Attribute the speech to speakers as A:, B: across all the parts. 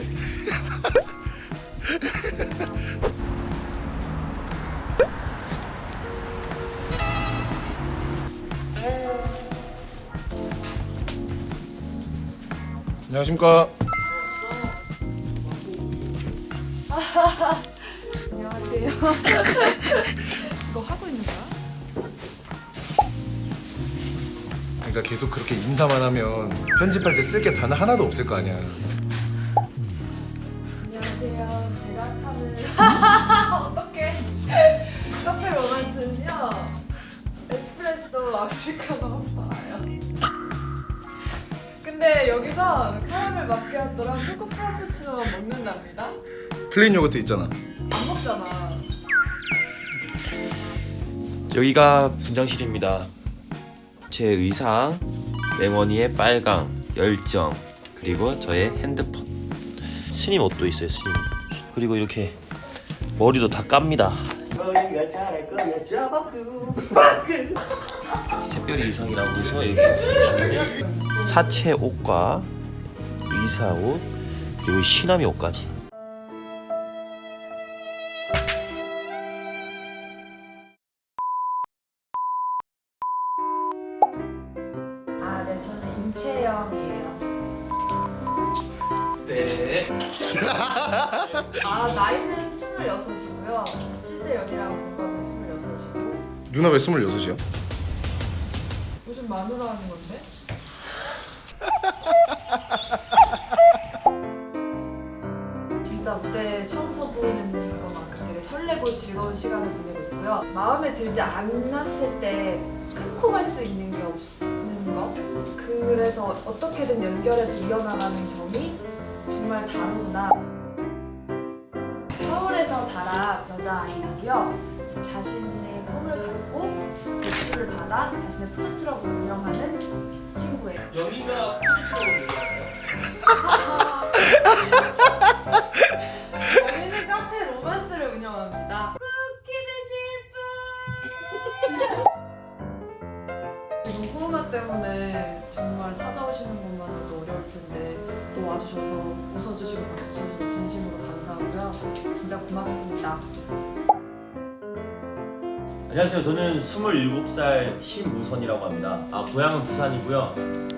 A: 있는데
B: 안녕하십니까.
C: 안녕하세요. 이거 하고 있는 거야?
B: 그러니까 계속 그렇게 인사만 하면 편집할 때 쓸 게 단 하나도 없을 거 아니야.
C: 어떻게 카페 로맨스는요. 에스프레소 아메리카노 팔아요. 근데 여기서 카라멜 마키아토랑 초코 프라푸치노만 먹는답니다.
B: 플레인 요거트 있잖아.
C: 안 먹잖아.
A: 여기가 분장실입니다. 제 의상, 맹원이의 빨강, 열정, 그리고 저의 핸드폰. 스님 옷도 있어요, 스님. 그리고 이렇게 머리도 다 깝니다. 새별이 의상이라고 해서 여기 보시면 사채 옷과 의사 옷 그리고 시나미 옷까지.
C: 아, 네, 저는 임채영이에요.
A: 네.
C: 아, 나이는 26이고요. 실제 연이랑 동갑은 26이고.
B: 누나 왜 스물여섯이야?
C: 요즘 마누라 하는 건데? 진짜 무대 처음 서보는 것만큼 되게 설레고 즐거운 시간을 보내고 있고요. 마음에 들지 않았을 때 끊고 갈 수 있는 게 없는 것. 그래서 어떻게든 연결해서 이어나가는 점이 정말 다르구나. 서울에서 자란 여자아이고요. 자신의 꿈을 갖고 대출을 받아 자신의 푸드 트럭을 운영하는 친구예요.
A: 여기가 푸드 트럭을 얘기하세요? 안녕하세요. 저는 27살 심우선이라고 합니다. 아, 고향은 부산이고요.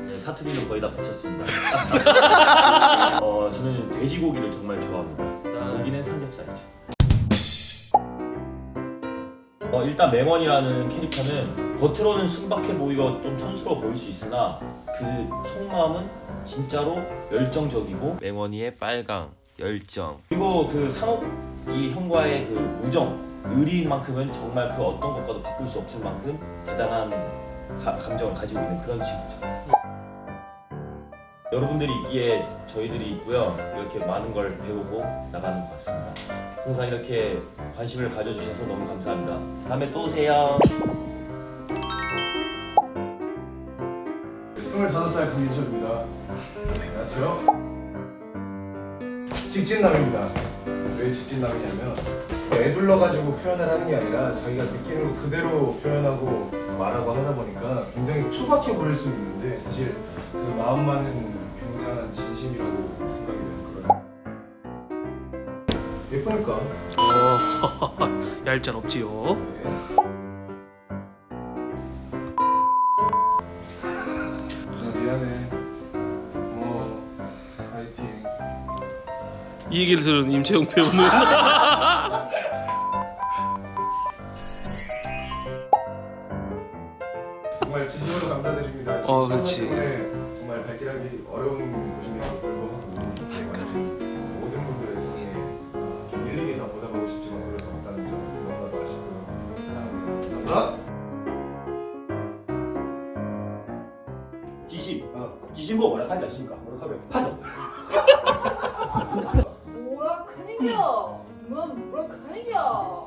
A: 네, 사투리는 거의 다 고쳤습니다. 어, 저는 돼지고기를 정말 좋아합니다. 고기는 삼겹살이죠. 어, 일단 맹원이라는 캐릭터는 겉으로는 순박해 보이고 좀 촌스러워 보일 수 있으나 그 속마음은 진짜로 열정적이고 맹원이의 빨강, 열정 그리고 그 상욱이 형과의 그 우정 의리인 만큼은 정말 그 어떤 것과도 바꿀 수 없을 만큼 대단한 가- 감정을 가지고 있는 그런 친구죠. 여러분들이 있기에 저희들이 있고요. 이렇게 많은 걸 배우고 나가는 것 같습니다. 항상 이렇게 관심을 가져주셔서 너무 감사합니다. 다음에 또 오세요.
B: 스물다섯 살 강민철입니다. 안녕하세요. 직진남입니다. 왜 직진남이냐면 애둘러 가지고 표현을 하는 게 아니라 자기가 느끼는 거 그대로 표현하고 말하고 하다 보니까 굉장히 투박해 보일 수 있는데 사실 그 마음만은 굉장한 진심이라고 생각이 돼요. 그래요. 예쁘니까.
D: 어, 얄짤 없지요.
B: 누나 미안해. 어, 파이팅.
D: 이 얘기를 들은 임채영 배우는
B: 정말 진심으로 감사드립니다.
D: 어, 그렇지.
B: 때문에 정말 발길하기 어려운 곳임에도 불구하고 모든 분들의 사실 이렇게 일일이 다 보답하고 싶지만 그럴 수 없다는 점 너무나도 아쉽고요. 사랑합니다. 감사합니다.
A: 지심. 지심 보고 뭐라 하지 않습니까? 뭐라 하면 하죠.
C: 뭐야 큰일이야. 뭐야 뭐야 큰일이야.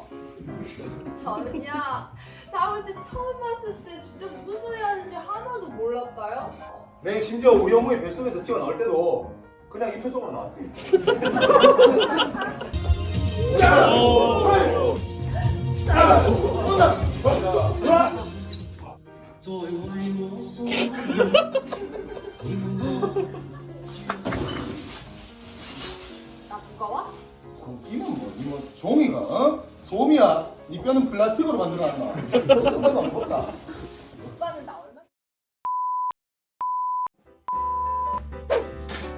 C: 저는요 사무실 처음 봤을 때 진짜 무슨 소리 하는지 하나도 몰랐다요.
E: 네, 심지어 우리 어머니 뱃속에서 튀어나올 때도 그냥 이 표정으로 나왔습니다. 그 고기는 뭐, 이거 종이가, 어? 솜이야. 니 뼈는 플라스틱으로 만들어놨나? 그것도 안 먹다.
C: 오빠는 나 얼마?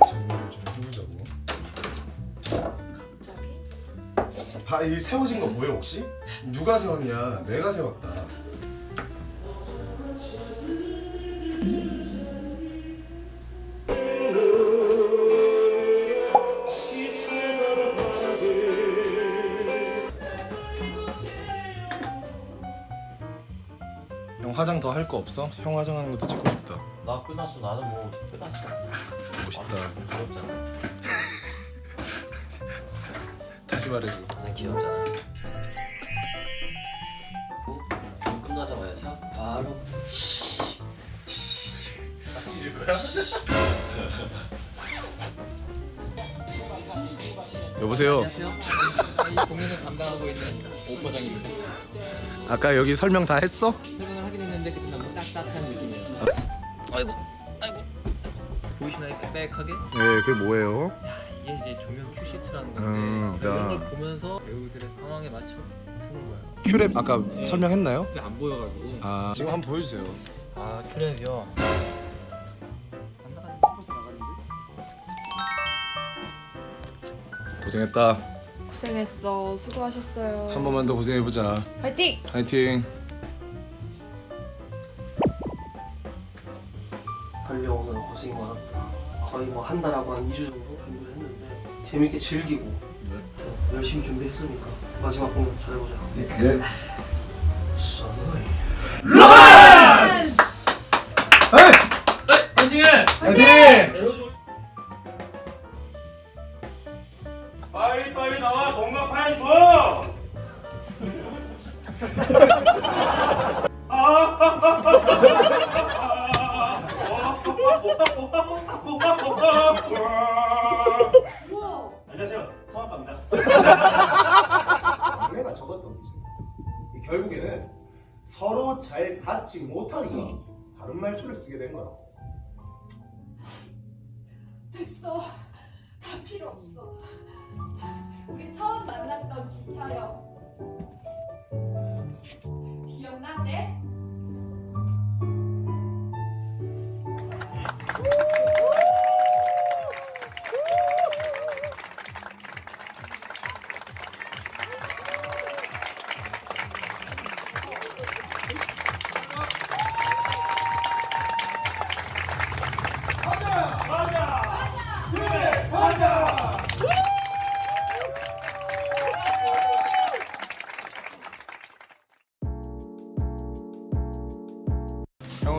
B: 정말 좀 해보자고.
C: 갑자기?
B: 봐, 이 세워진 거 뭐예요, 혹시? 누가 세웠냐? 내가 세웠다. 화장 더 할 거 없어? 형 화장하는 것도 찍고 싶다.
A: 나 끝났어. 나는 뭐 끝났어.
B: 멋있다.
A: 귀엽잖아.
B: 다시 말해줘.
A: 난 귀엽잖아. 어? 끝나자마자 바로
B: 찢을 거야? 여보세요.
F: 안녕하세요. 저희 공연을 담당하고 있는 오과장입니다.
B: 아까 여기 설명 다 했어?
F: 딱딱한 느낌이에요. 아이고, 아이고. 보이시나요? 빽빽하게?
B: 네, 그게 뭐예요?
F: 자, 이게 이제 조명 큐시트라는 건데
B: 음,
F: 이런
B: 야.
F: 걸 보면서 배우들의 상황에 맞춰 트는 거예요.
B: 큐랩 아까 설명했나요?
F: 이게 안 보여가지고.
B: 아 지금 한번 보여주세요.
F: 아, 큐랩이요. 안?
B: 고생했다.
C: 고생했어. 수고하셨어요.
B: 한 번만 더 고생해보자.
C: 화이팅!
B: 파이팅.
G: 거의 뭐 한 달하고 한 2주 정도 준비를 했는데 재밌게 즐기고 하여튼 열심히 준비했으니까 마지막 공연 잘해보자.
B: 네.
E: 잘 닿지 못하니까 다른 말투를 쓰게 된 거라.
C: 됐어. 다 필요 없어. 우리 처음 만났던 기차역.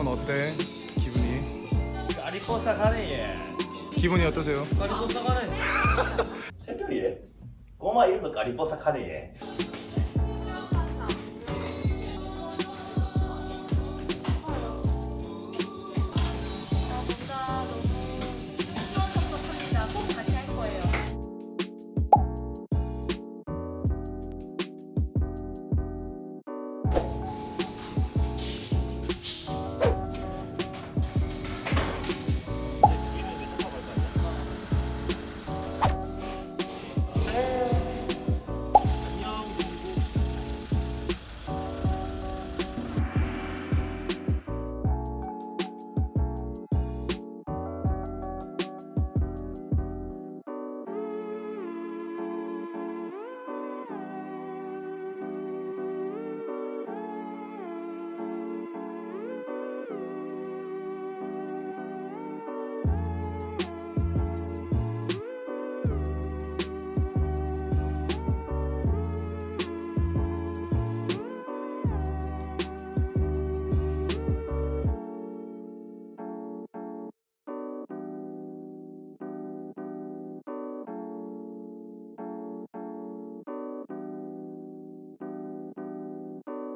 B: 형은 어때? 기분이?
A: 까리뽀사 가네 얘.
B: 기분이 어떠세요?
A: 까리뽀사 가네. 새별이에. 꼬마 이름도 까리뽀사 가네 얘.